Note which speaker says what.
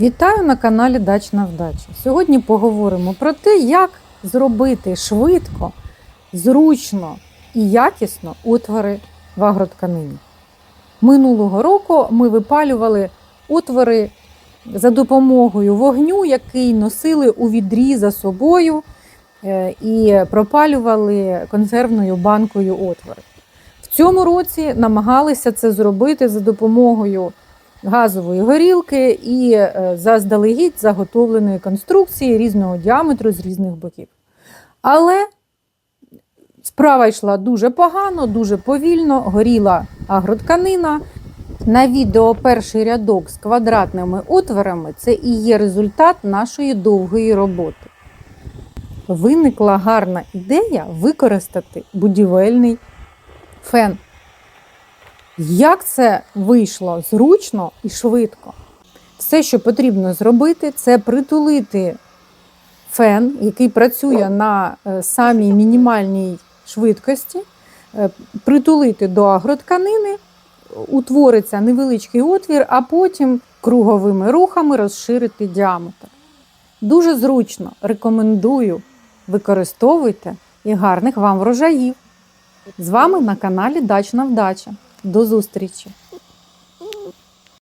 Speaker 1: Вітаю на каналі Дачна Вдача. Сьогодні поговоримо про те, як зробити швидко, зручно і якісно утвори в агротканині. Минулого року ми випалювали утвори за допомогою вогню, який носили у відрі за собою е, і пропалювали консервною банкою отвори. В цьому році намагалися це зробити за допомогою газової горілки і е, заздалегідь заготовленої конструкції різного діаметру з різних боків. Але справа йшла дуже погано, дуже повільно, горіла агротканина. На відео перший рядок з квадратними отворами це і є результат нашої довгої роботи. Виникла гарна ідея використати будівельний фен. Як це вийшло зручно і швидко? Все, що потрібно зробити, це притулити фен, який працює на е, самій мінімальній швидкості, е, притулити до агротканини, утвориться невеличкий отвір, а потім круговими рухами розширити діаметр. Дуже зручно рекомендую використовуйте і гарних вам врожаїв. З вами на каналі Дачна Вдача. До зустрічі!